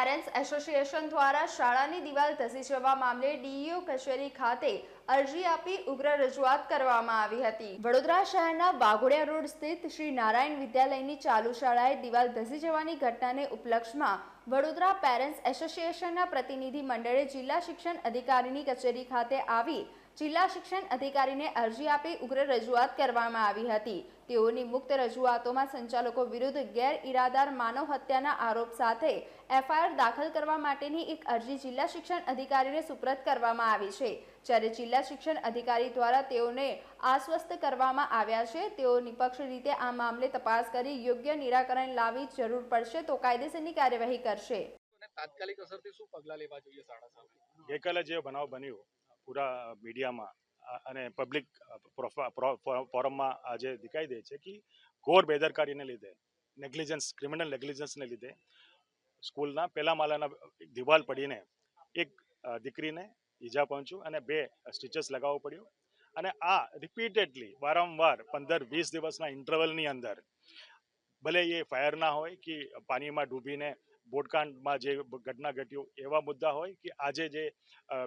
Parents association દ્વારા શાળાની દિવાલ ધસી જવા મામલે ડીઈઓ કચેરી ખાતે અરજી આપી ઉગ્ર રજૂઆત કરવામાં આવી હતી. વડોદરા શહેરના વાઘોડિયા રોડ સ્થિત શ્રી નારાયણ વિદ્યાલયની ચાલુ શાળાએ દિવાલ ધસી જવાની ઘટનાને ઉપલક્ષમાં વડોદરા પેરેન્ટ્સ એસોસિએશનના પ્રતિનિધિ મંડળે જિલ્લા શિક્ષણ અધિકારીની કચેરી ખાતે આવી જિલ્લા શિક્ષણ અધિકારીને અરજી આપી ઉગ્ર રજૂઆત કરવામાં આવી હતી. તેઓની મુક્ત રજૂઆતોમાં સંચાલકો વિરુદ્ધ ગેરઇરાદાર માનવ હત્યાના આરોપ સાથે એફઆઈઆર દાખલ કરવા માટેની એક અરજી જિલ્લા શિક્ષણ અધિકારીને સુપ્રત કરવામાં આવી છે. જ્યારે જિલ્લા શિક્ષણ અધિકારી દ્વારા તેઓને આશ્વસ્ત કરવામાં આવ્યા છે તેઓ નિપક્ષ રીતે આ મામલે તપાસ કરી યોગ્ય નિરાકરણ લાવી જરૂર પડશે તો કાયદેસરની કાર્યવાહી કરશે. તાત્કાલિક અસરથી શું પગલાં લેવા જોઈએ શાળા સામે? ગઈકાલે જે બનાવ બન્યો પૂરા મીડિયામાં અને પબ્લિક ફોરમમાં આજે દેખાઈ દે છે કે ઘોર બેદરકારીને લીધે, નેગ્લિજન્સ, ક્રિમિનલ નેગ્લિજન્સને લીધે સ્કૂલના પહેલા માળાના દિવાલ પડીને એક દીકરીને ઈજા પહોંચ્યું અને બે સ્ટીચર્સ લગાવવું પડ્યું. અને આ રિપીટેડલી વારંવાર પંદર, વીસ દિવસના ઇન્ટરવલની અંદર ભલે એ ફાયર ના હોય કે પાણીમાં ડૂબીને બોટકાંડમાં જે ઘટના ઘટ્યું એવા મુદ્દા હોય કે આજે જે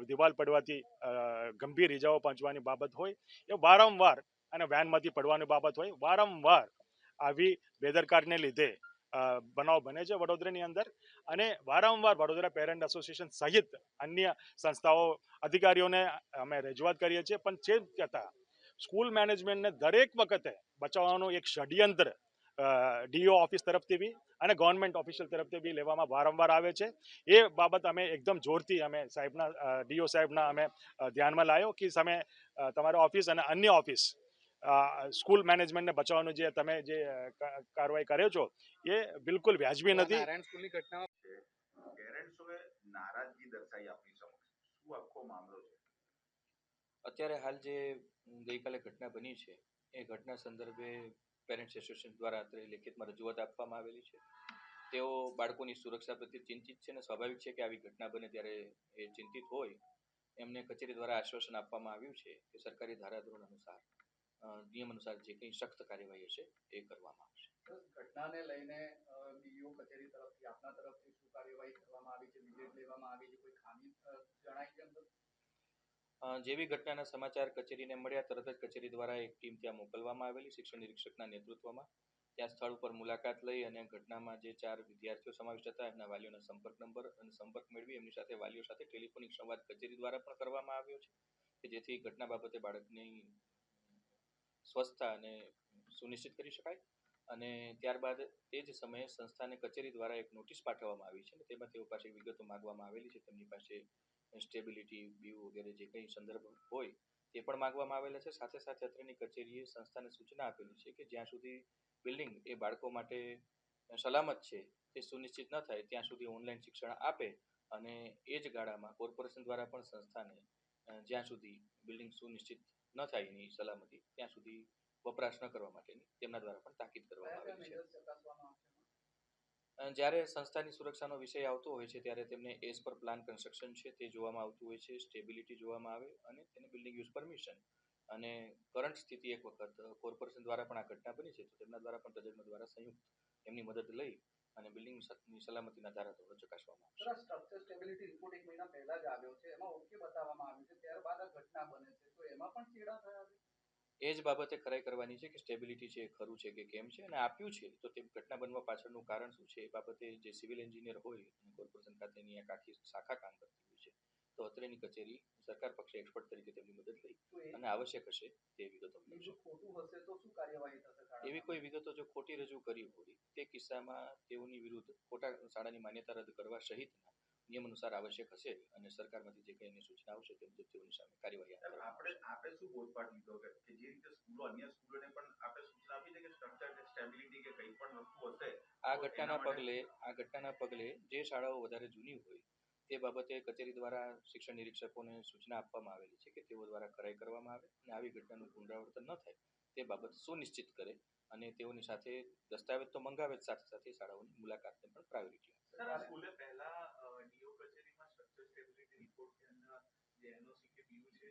દિવાલ પડવાથી ગંભીર ઇજાઓ પહોંચવાની બાબત હોય, એ વારંવાર અને વેનમાંથી પડવાની બાબત હોય, વારંવાર આવી બેદરકારીને લીધે બનાવ બને છે વડોદરાની અંદર. અને વારંવાર વડોદરા પેરેન્ટ એસોસિએશન સહિત અન્ય સંસ્થાઓ, અધિકારીઓને અમે રજૂઆત કરીએ છીએ. પણ છે છતાં સ્કૂલ મેનેજમેન્ટને દરેક વખતે બચાવવાનું એક ષડયંત્ર ડીઓ ઓફિસ તરફથી બી અને ગવર્મેન્ટ ઓફિશિયલ તરફથી બી લેવામાં વારંવાર આવે છે. એ બાબત અમે એકદમ જોરથી અમે સાહેબના ડીઓ સાહેબના અમે ધ્યાનમાં લાવ્યો કે તમે તમારા ઓફિસ અને અન્ય ઓફિસ સ્કૂલ મેનેજમેન્ટને બચાવવાનું જે તમે જે કાર્યવાહી કર્યો છો એ બિલકુલ વ્યાજબી નથી. સ્કૂલની ઘટના પેરેન્ટ્સોએ નારાજગી દર્શાવી આપણી સમક્ષ. શું આખો મામલો છે? અત્યારે હાલ જે ગઈકાલે ઘટના બની છે એ ઘટના સંદર્ભે પેરેન્ટ્સ એસોસિએશન દ્વારા અત્રે લેખિતમાં રજૂઆત આપવામાં આવેલી છે. તેઓ બાળકોની સુરક્ષા પ્રત્યે ચિંતિત છે અને સ્વાભાવિક છે કે આવી ઘટના બને ત્યારે એ ચિંતિત હોય. એમને કચેરી દ્વારા આશ્વાસન આપવામાં આવ્યું છે કે સરકારી ધારાધોરણ અનુસાર નિયમ અનુસાર જે કંઈ સખ્ત કાર્યવાહી હશે એ કરવામાં આવશે. ઘટનાને લઈને બીઓ કચેરી તરફથી, આપના તરફથી શું કાર્યવાહી કરવામાં આવી છે વિઝિટ લેવામાં આવી છે, કોઈ ખામી જણાય છે જેવી ઘટનાના સમાચાર કચેરીને મળ્યા, તરત જ કચેરી દ્વારા એક ટીમ ત્યાં મોકલવામાં આવેલી. શિક્ષણ નિરીક્ષકના નેતૃત્વમાં ત્યાં સ્થળ ઉપર મુલાકાત લઈ અને ઘટનામાં જે ચાર વિદ્યાર્થીઓ સમાવિષ્ટ હતા, એમના વાલીઓનો સંપર્ક નંબર અને સંપર્ક મેળવી એમની સાથે વાલીઓ સાથે ટેલિફોનિક સંવાદ કચેરી દ્વારા પણ કરવામાં આવ્યો છે, કે જેથી ઘટના બાબતે બાળકની સ્વસ્થતા અને સુનિશ્ચિત કરી શકાય. અને ત્યારબાદ તે જ સમયે સંસ્થાને કચેરી દ્વારા એક નોટિસ પાઠવવામાં આવી છે તેમાં તેઓ પાસે વિગતો માગવામાં આવેલી છે. તેમની પાસે સ્ટેબિલિટી બીયુ વગેરે જે કંઈ સંદર્ભ હોય, તે પણ માંગવામાં આવેલા છે. સાથે સાથે અત્રેની કચેરીએ સંસ્થાને સૂચના આપેલી છે કે જ્યાં સુધી બિલ્ડિંગ એ બાળકો માટે સલામત છે, તે સુનિશ્ચિત ન થાય, ત્યાં સુધી ઓનલાઈન શિક્ષણ આપે અને એ જ ગાળામાં કોર્પોરેશન દ્વારા પણ સંસ્થાને જ્યાં સુધી બિલ્ડિંગ સુનિશ્ચિત ન થાય એની સલામતી, ત્યાં સુધી વપરાશ ન કરવા માટેની તેમના દ્વારા પણ તાકીદ કરવામાં આવેલી છે મેજર્સ ચકાસવામાં આવશે અ, જ્યારે સંસ્થાની સુરક્ષાનો વિષય આવતો હોય છે, ત્યારે તેમને એઝ પર પ્લાન કન્સ્ટ્રક્શન છે, તે જોવામાં આવતું હોય છે, સ્ટેબિલિટી જોવામાં આવે અને તેને બિલ્ડિંગ યુઝ પરમિશન અને કરંટ સ્થિતિ એક વખત કોર્પોરેશન દ્વારા પણ આ ઘટના બની છે, તો તેમના દ્વારા પણ તજજ્ઞો દ્વારા સંયુક્ત એમની મદદ લઈ અને બિલ્ડિંગની સલામતીના ધારાધોરણો ચકાસવામાં આવશે. સ્ટ્રક્ચર સ્ટેબિલિટી રિપોર્ટ એક મહિના પહેલા જ આવ્યો છે, એમાં ઓકે બતાવવામાં આવ્યું છે, ત્યારબાદ આ ઘટના બને છે, તો એમાં પણ ચેડા થયા છે? એ જ બાબતે ખરાઈ કરવાની છે કે સ્ટેબિલિટી છે એ ખરું છે કે કેમ છે? અને આપ્યું છે તો તે ઘટના બનવા પાછળનું કારણ શું છે? એ બાબતે જે સિવિલ એન્જિનિયર હોય કોર્પોરેશન ખાતેની એક આખી શાખા કામ કરતી હોય છે તો અત્રેની કચેરી સરકાર પક્ષે એક્સપર્ટ તરીકે તેમની મદદ લઈ અને આવશ્યક હશે તે વિગતો એ મેળવશે જો ખોટું હશે તો શું કાર્યવાહી થશે એવી કોઈ વિગતો જો ખોટી રજૂ કરી હોય તે કિસ્સામાં તેઓની વિરુદ્ધ ખોટા શાળાની માન્યતા રદ કરવા સહિતના નિયમ અનુસાર આવશ્યક હશે અને સરકારમાંથી જે કંઈ એની સૂચના આવશે તે મુજબ તેઓની સામે કાર્યવાહી આપણે આપણે શું બોધપાઠ લીધો કે કે જે રીતે સ્કૂલો અન્ય સ્કૂલોને પણ આપણે સૂચના આપી છે કે સ્ટ્રક્ચર સ્ટેબિલિટી કે કંઈ પણ વસ્તુ હશે આ ઘટનાના પગલે આ ઘટનાના પગલે જે શાળાઓ વધારે જૂની હોય તે બાબતે કચેરી દ્વારા શિક્ષણ નિરીક્ષકોને સૂચના આપવામાં આવેલી છે કે તેઓ દ્વારા કરાઈ કરવામાં આવે અને આવી ઘટનાનું પુનરાવર્તન ન થાય તે બાબત સુનિશ્ચિત કરે અને તેઓની સાથે દસ્તાવેજ તો મંગાવે જ સાથે સાથે શાળાઓની મુલાકાતને પણ પ્રાયોરિટી આપે. સ્કૂલે પહેલા ડીઓ કચેરીમાં સ્ટ્રક્ચર સ્ટેબિલિટી રિપોર્ટ કે અન્ય જે એનઓસી કે બીયુ છે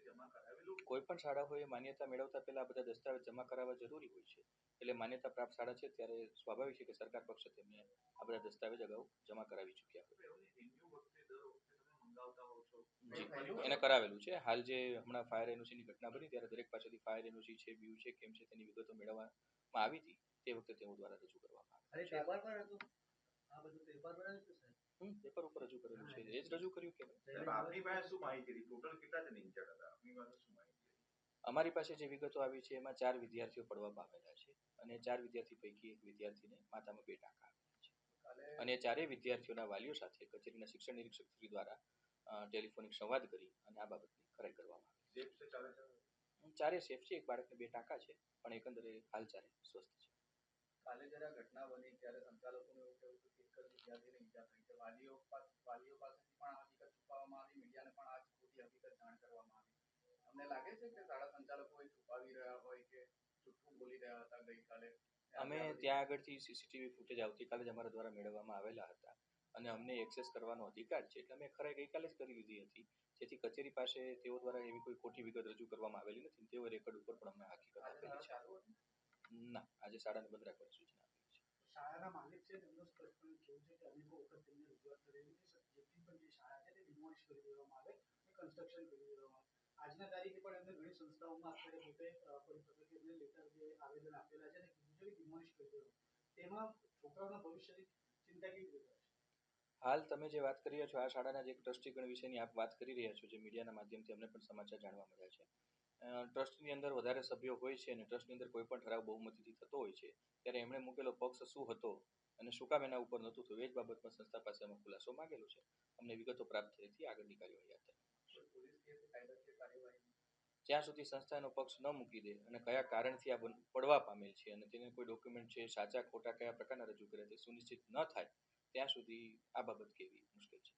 જમા કરાવેલું કોઈ પણ શાળાઓએ માન્યતા મેળવતા પહેલા આ બધા દસ્તાવેજ જમા કરાવવા જરૂરી હોય છે. એટલે માન્યતા પ્રાપ્ત શાળા છે ત્યારે સ્વાભાવિક છે કે સરકાર પક્ષે તેમને આ બધા દસ્તાવેજ અગાઉ જમા કરાવી ચૂક્યા હોય. એને કરાવેલું છે. હાલ જે હમણાં ફાયર એનઓસીની ઘટના બની ત્યારે દરેક પાસેથી ફાયર એનઓસી છે બીયુ છે કેમ છે તેની વિગતો મેળવવામાં આવી હતી. તે વખતે તેઓ દ્વારા રજૂ કરવામાં આવી પેપર ઉપર રજૂ કરેલું છે? એ જ રજૂ કર્યું કે આપની પાસે શું માહિતી હતી? ટોટલ કેટલા જણ ઇન્જર્ડ હતા? આપની પાસે શું માહિતી અમારી પાસે જે વિગતો આવી છે એમાં ચાર વિદ્યાર્થીઓ પડવા પામેલા છે અને ચાર વિદ્યાર્થી પૈકી એક વિદ્યાર્થીને માથામાં બે ટાંકા આવેલા છે. અને ચારેય વિદ્યાર્થીઓના વાલીઓ સાથે કચેરીના શિક્ષણ નિરીક્ષક શ્રી દ્વારા ટેલિફોનિક સંવાદ કરી અને આ બાબતની ખરાઈ કરવામાં આવી. ચારે સેફ છે એક બાળકને બે ટાંકા છે પણ એકંદરે હાલ ચારે સ્વસ્થ છે. કાલે જરા ઘટના બની ત્યારે સંચાલકોનું એવું કહેવું હતું કે એક જ વિદ્યાર્થીને ઈજા થઈ છે વાલીઓ પાસે વાલીઓ પાસેથી પણ આ હકીકત છુપાવવામાં આવી મીડિયાને પણ આ જ ખોટી હકીકત જાણ કરવામાં અમને લાગે છે કે શાળા સંચાલકો છુપાવી રહ્યા હોય કે જૂઠું બોલી રહ્યા હતા ગઈકાલે? અમે ત્યાં આગળથી સીસીટીવી ફૂટેજ આવતીકાલે જ અમારા દ્વારા મેળવવામાં આવેલા હતા અને અમને એક્સેસ કરવાનો અધિકાર છે. એટલે અમે ખરાઈ ગઈકાલે જ કરી લીધી હતી. જેથી કચેરી પાસે તેઓ દ્વારા એવી કોઈ ખોટી વિગત રજૂ કરવામાં આવેલી નથી તેઓ રેકોર્ડ ઉપર પણ અમને હકીકત આપેલી છે. ના આજે શાળાને બંધ રાખવાની સૂચના આપેલી છે. શાળાના માલિક છે તેમનો સ્પષ્ટપણે કેવું છે કે અનેકો વખત તેમને રજૂઆત કરેલી છે જેટલી પણ જે શાળા છે તે ડિમોલિશ કરી દેવામાં આવે અને કન્સ્ટ્રક્શન કરી દેવામાં આવે. આજના તારીખે પણ એમને ઘણી સંસ્થાઓમાં અત્યારે પોતે અ, પરિપત્ર કે લેટર જે આવેદન આપેલા છે અને યુઝલી ડિમોલિશ કરી દેવામાં તેમાં છોકરાઓના ભવિષ્યની ચિંતા કેવી રીતે હાલ તમે જે વાત કરી રહ્યા છો આ શાળાના જે ટ્રસ્ટીગણ વિશેની આપ વાત કરી રહ્યા છો જે મીડિયાના માધ્યમથી અમને પણ સમાચાર જાણવા મળ્યા છે. ટ્રસ્ટની અંદર વધારે સભ્યો હોય છે અને ટ્રસ્ટની અંદર કોઈ પણ ઠરાવ બહુમતીથી થતો હોય છે ત્યારે એમણે મૂકેલો પક્ષ શું હતો અને શું કામ એના ઉપર નહોતું થયું એ જ બાબતમાં સંસ્થા પાસે અમે ખુલાસો માંગેલો છે. અમને વિગતો પ્રાપ્ત થયેથી આગળની કાર્યવાહી હાથ આવશે. પોલીસ કે કાયદાકીય કાર્યવાહી જ્યાં સુધી સંસ્થા એનો પક્ષ ન મૂકી દે અને કયા કારણથી આ પડવા પામેલ છે અને તેને કોઈ ડોક્યુમેન્ટ છે, સાચા, ખોટા કયા પ્રકારના રજૂ કર્યા તે સુનિશ્ચિત ન થાય, ત્યાં સુધી આ બાબત કેવી મુશ્કેલ છે.